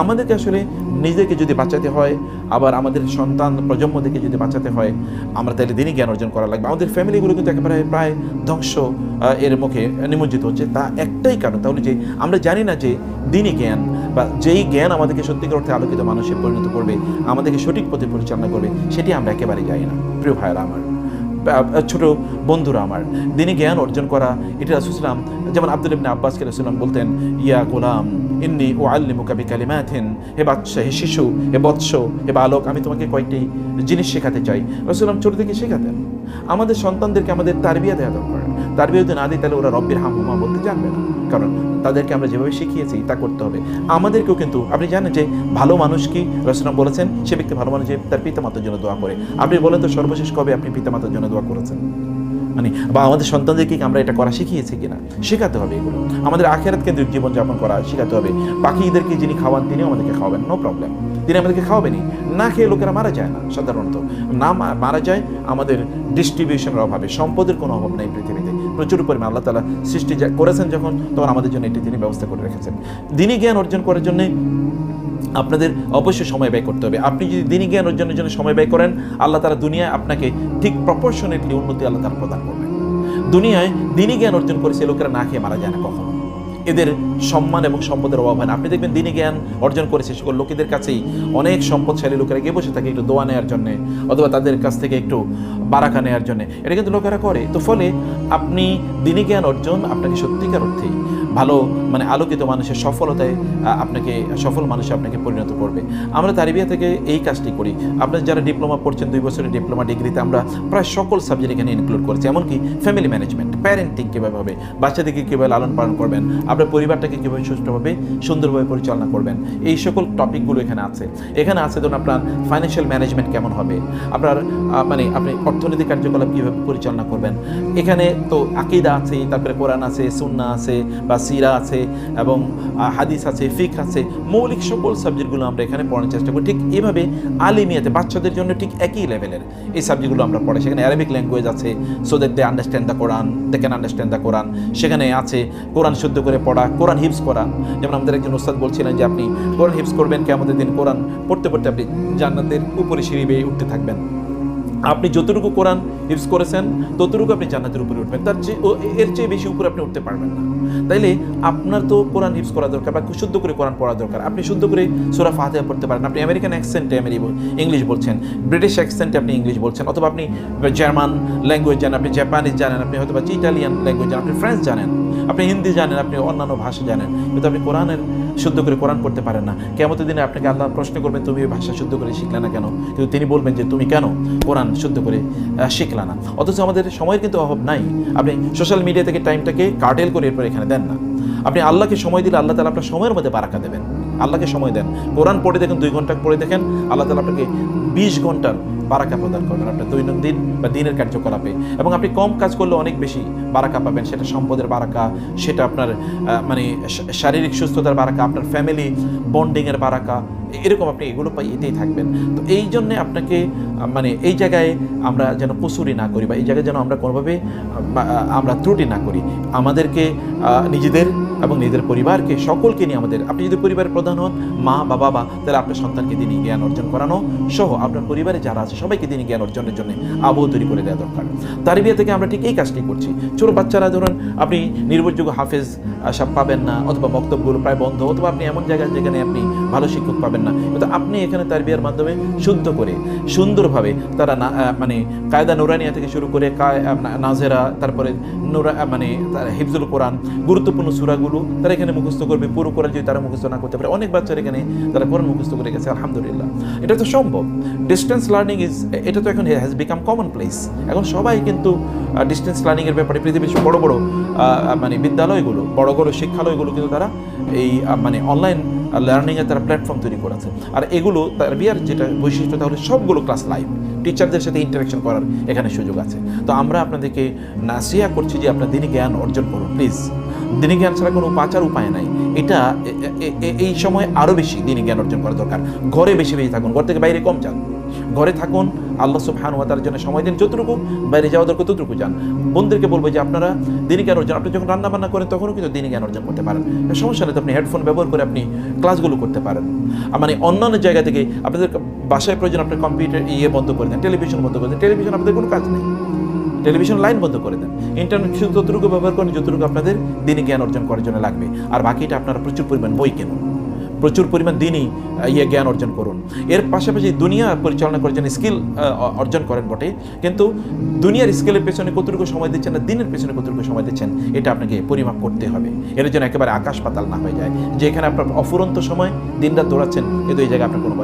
আমাদেরকে আসলে নিজেকে যদি বাঁচাতে হয়, আবার আমাদের সন্তান প্রজন্মদেরকে যদি বাঁচাতে হয়, আমরা তাহলে দিনই জ্ঞান অর্জন করা লাগবে। আমাদের ফ্যামিলিগুলো কিন্তু একেবারে প্রায় ধ্বংস এর মুখে নিমজ্জিত হচ্ছে। তা একটাই কারণ, তাহলে যে আমরা জানি না যে দিনই জ্ঞান বা যেই জ্ঞান আমাদেরকে সত্যিকার অর্থে আলোকিত মানুষে পরিণত করবে, আমাদেরকে সঠিক পথে পরিচালনা করবে, সেটি আমরা একেবারে জানি না। প্রিয় ভাইয়েরা আমার ছোট বন্ধুরা আমার। দিনী জ্ঞান অর্জন করা, এটা রাসুসলাম যেমন আব্দুল ইবনে আব্বাসকে রাসুলাম বলতেন, ইয়া গোলাম, ইন্নি ও আল্লি মুকাবি কালিমাথিন হে বাচ্চা হে শিশু, হে বৎস, হে বালক, আমি তোমাকে কয়েকটি জিনিস শেখাতে চাই। রসুলাম ছোট থেকে শেখাতেন। আমাদের সন্তানদেরকে আমাদের তারবিয়া দেওয়া দরকার। তারবিয়া যদি না দিই তাহলে ওরা রব্বির হামহুমা বলতে জানবে না। কারণ তাদেরকে আমরা যেভাবে শিখিয়েছি, তা করতে হবে। আমাদেরকেও কিন্তু, আপনি জানেন যে ভালো মানুষ কি? রসুলাম বলেছেন, সে ব্যক্তি ভালো মানুষ যে তার পিতামাতার জন্য দোয়া করে। আপনি বলেন তো সর্বশেষ কবে আপনি পিতামাতার জন্য দোয়া করেছেন। মানে বা আমাদের সন্তানদেরকে আমরা এটা করা শিখিয়েছি কিনা? শেখাতে হবে এগুলো। আমাদের আখেরাত কেন্দ্রিক জীবনযাপন করা শেখাতে হবে। বাকি পাখিদেরকে যিনি খাওয়ান, তিনিও আমাদেরকে খাওয়াবেন নো প্রবলেম তিনি আমাদেরকে খাওয়াবেনই। না খেয়ে লোকেরা মারা যায় না, সাধারণত। না মারা যায়, আমাদের ডিস্ট্রিবিউশনের অভাবে, সম্পদের কোনো অভাব নেই পৃথিবীতে। প্রচুর পরিমাণ আল্লাহ তালা সৃষ্টি করেছেন যখন, তখন আমাদের জন্য এটি তিনি ব্যবস্থা করে রেখেছেন। দিনই জ্ঞান অর্জন করার জন্যে আপনাদের অবশ্যই সময় ব্যয় করতে হবে। আপনি যদি দিনই জ্ঞান অর্জনের জন্য সময় ব্যয় করেন, আল্লাহ তারা দুনিয়ায় আপনাকে ঠিক প্রপোর্শনেটলি উন্নতি আল্লাহ তারা প্রদান করবেন। দুনিয়ায় দিনই জ্ঞান অর্জন করেছে লোকেরা না খেয়ে মারা যায় না কখনো। এদের সম্মান এবং সম্পদের অভাব হয় না। আপনি দেখবেন দিনই জ্ঞান অর্জন করেছে সকল লোকেদের কাছেই অনেক সম্পদশালী লোকেরা গিয়ে বসে থাকে একটু দোয়া নেওয়ার জন্যে, অথবা তাদের কাছ থেকে একটু বারাকা নেওয়ার জন্যে। এটা কিন্তু লোকেরা করে। তো ফলে আপনি দিনই জ্ঞান অর্জন আপনাকে সত্যিকার অর্থেই ভালো মানে আলোকিত মানুষের সফলতায় আপনাকে, সফল মানুষে আপনাকে পরিণত করবে। আমরা তারিবিয়া থেকে এই কাজটি করি। আপনারা যারা ডিপ্লোমা পড়ছেন, দুই বছরের ডিপ্লোমা ডিগ্রিতে, আমরা প্রায় সকল সাবজেক্ট এখানে ইনক্লুড করেছি। এমনকি ফ্যামিলি ম্যানেজমেন্ট প্যারেন্টিং কীভাবে হবে, বাচ্চাদেরকে কীভাবে লালন পালন করবেন, আপনার পরিবারটাকে কীভাবে সুষ্ঠুভাবে সুন্দরভাবে পরিচালনা করবেন, এই সকল টপিকগুলো এখানে আছে। এখানে আছে ধরুন আপনার ফাইন্যান্সিয়াল ম্যানেজমেন্ট কেমন হবে, আপনার মানে আপনি অর্থনৈতিক কার্যকলাপ কীভাবে পরিচালনা করবেন। এখানে তো আকিদা আছে, তারপরে কোরআন আছে সুন্না আছে, বা সিরা আছে এবং হাদিস আছে ফিক আছে, মৌলিক সকল সাবজেক্টগুলো আমরা এখানে পড়ানোর চেষ্টা করি ঠিক এভাবে আলিমিয়াতে বাচ্চাদের জন্য ঠিক একই লেভেলের এই সাবজেক্টগুলো আমরা পড়াই। সেখানে অ্যারাবিক ল্যাঙ্গুয়েজ আছে so that they understand the Quran they can understand the Quran সেখানে আছে কোরআন শুদ্ধ করে পড়া কোরআন হিপস করা। যেমন আমাদের একজন ওস্তাদ বলছিলেন যে আপনি কোরআন হিপস করবেন কেমন দিন কোরআন পড়তে পড়তে আপনি জান্নাতের উপরে সিঁড়ি বেয়ে উঠতে থাকবেন। আপনি যতটুকু কোরআন হিফজ করেছেন, ততটুকু আপনি জান্নাতের উপরে উঠবেন। তার চেয়ে এর চেয়ে বেশি উপরে আপনি উঠতে পারবেন না। তাইলে আপনার তো কোরআন হিফজ করা দরকার বা শুদ্ধ করে কোরআন পড়া দরকার। আপনি শুদ্ধ করে সোরা ফাতেহা পড়তে পারেন। আপনি আমেরিকান অ্যাকসেন্টে ইংলিশ বলছেন। ব্রিটিশ অ্যাকসেন্টে আপনি ইংলিশ বলছেন। অথবা আপনি জার্মান ল্যাঙ্গুয়েজ জানেন, আপনি জাপানিজ জানেন, আপনি হয়তো বা ইটালিয়ান ল্যাঙ্গুয়েজ জানেন, আপনি ফ্রেঞ্চ জানেন, আপনি হিন্দি জানেন, আপনি অন্যান্য ভাষা জানেন। কিন্তু আপনি কোরআনের শুদ্ধ করে কোরআন পড়তে পারেন না। কেমন দিনে আপনাকে আল্লাহ প্রশ্ন করবেন, তুমি এই ভাষা শুদ্ধ করে শিখলে না কেন? কিন্তু তিনি বলবেন যে, তুমি কেন কোরআন শুদ্ধ করে শিখলা না। অথচ আমাদের সময়ের কিন্তু অভাব নাই। আপনি সোশ্যাল মিডিয়া থেকে টাইমটাকে কাটেল করে এরপর এখানে দেন না। আপনি আল্লাহকে সময় দিলে আল্লাহ তালা আপনার সময়ের মধ্যে বারাকা দেবেন। আল্লাহকে সময় দেন। কোরআন পড়ে দেখেন, দুই ঘণ্টা পড়ে দেখেন, আল্লাহ তালা আপনাকে বিশ ঘণ্টার বারাকা প্রদান করবেন আপনার দৈনন্দিন বা দিনের কার্যকলাপে। এবং আপনি কম কাজ করলে অনেক বেশি বারাকা পাবেন। সেটা সম্পদের বারাকা, সেটা আপনার মানে শারীরিক সুস্থতার বারাকা, আপনার ফ্যামিলি বন্ডিংয়ের বারাকা এরকম আপনি এগুলো পাই এতেই থাকবেন। তো এই জন্যে আপনাকে মানে এই জায়গায় আমরা যেন কসুরি না করি বা এই জায়গায় যেন আমরা কোনোভাবে আমরা ত্রুটি না করি। আমাদেরকে নিজেদের এবং নিজেদের পরিবারকে, সকলকে নিয়ে আমাদের আপনি যদি পরিবারের প্রধান হন, মা বা বাবা তাহলে আপনার সন্তানকে তিনি জ্ঞান অর্জন করানো সহ আপনার পরিবারে যারা আছে, সবাইকে তিনি জ্ঞান অর্জনের জন্য আবহ তৈরি করে দেওয়া দরকার। তার বিয়ে থেকে আমরা ঠিক এই কাজটি করছি। ছোট বাচ্চারা ধরুন, আপনি নির্ভরযোগ্য হাফেজ সব পাবেন না, অথবা বক্তব্যগুলো প্রায় বন্ধ, অথবা আপনি এমন জায়গায় যেখানে আপনি ভালো শিক্ষক পাবেন না। কিন্তু আপনি এখানে তার বিয়ের মাধ্যমে শুদ্ধ করে, সুন্দরভাবে তারা মানে কায়দা নুরানিয়া থেকে শুরু করে নাজেরা, তারপরে নুরা মানে হিফজুল কোরআন, গুরুত্বপূর্ণ সুরাগুলো তারা এখানে মুখস্থ করবে, পুরো কোরআন যদি তারা মুখস্থ না করতে পারে। অনেক বাচ্চারা এখানে তারা কোরআন মুখস্থ করে গেছে, আলহামদুলিল্লাহ। এটা তো সম্ভব। ডিস্টেন্স লার্নিং ইজ এটা তো এখন হ্যাজ বিকাম কমন প্লেস এখন সবাই কিন্তু ডিস্টেন্স লার্নিংয়ের ব্যাপারে পৃথিবীর বড় বড় মানে বিদ্যালয়গুলো, বড় বড় শিক্ষালয়গুলো কিন্তু তারা এই মানে অনলাইন লার্নিংয়ের তারা প্ল্যাটফর্ম তৈরি করেছে। আর এগুলো, তার বিয়ার যেটা বৈশিষ্ট্য, তাহলে সবগুলো ক্লাস লাইভ টিচারদের সাথে ইন্টারাকশন করার এখানে সুযোগ আছে। তো আমরা আপনাদেরকে নাসিয়া করছি যে আপনার দিনে জ্ঞান অর্জন করুন প্লিজ দিনে জ্ঞান ছাড়া কোনো পাচার উপায় নাই। এটা এই সময় আরও বেশি দিনে জ্ঞান অর্জন করা দরকার। ঘরে বেশি বেশি থাকুন, ঘর থেকে বাইরে কম যান। ঘরে থাকুন, আল্লাহ সুবহান ওয়া তাআলার জন্য সময় দিন, যতটুকু বাইরে যাওয়া দরকার ততটুকু যান। বোনদেরকে বলব যে আপনারা দিনী জ্ঞান অর্জন, আপনি যখন রান্না বান্না করেন তখনও কিন্তু দিনী জ্ঞান অর্জন করতে পারেন। সমস্যা নেই আপনি হেডফোন ব্যবহার করে আপনি ক্লাসগুলো করতে পারেন। মানে অন্যান্য জায়গা থেকে আপনাদের বাসায় প্রয়োজন আপনার কম্পিউটার ইয়ে বন্ধ করে দেন, টেলিভিশন বন্ধ করে দেন, টেলিভিশন আপনাদের কোনো কাজ নেই। টেলিভিশন লাইন বন্ধ করে দেন। ইন্টারনেট শুধু ততটুকু ব্যবহার করেন, যতটুকু আপনাদের দিনই জ্ঞান অর্জন করার জন্য লাগবে। আর বাকিটা আপনারা প্রচুর পরিমাণ বই কিনুন। প্রচুর পরিমাণ দিনই ইয়ে জ্ঞান অর্জন করুন। এর পাশাপাশি দুনিয়া পরিচালনা করার জন্য স্কিল অর্জন করেন বটে। কিন্তু দুনিয়ার স্কিলের পেছনে কতটুকু সময় দিচ্ছেন না দিনের পেছনে কতটুকু সময় দিচ্ছেন, এটা আপনাকে পরিমাপ করতে হবে। এর জন্য একেবারে আকাশ পাতাল না হয়ে যায়। যে এখানে আপনার অফুরন্ত সময় দিনরাত দৌড়াচ্ছেন, কিন্তু এই জায়গায় আপনার কোনো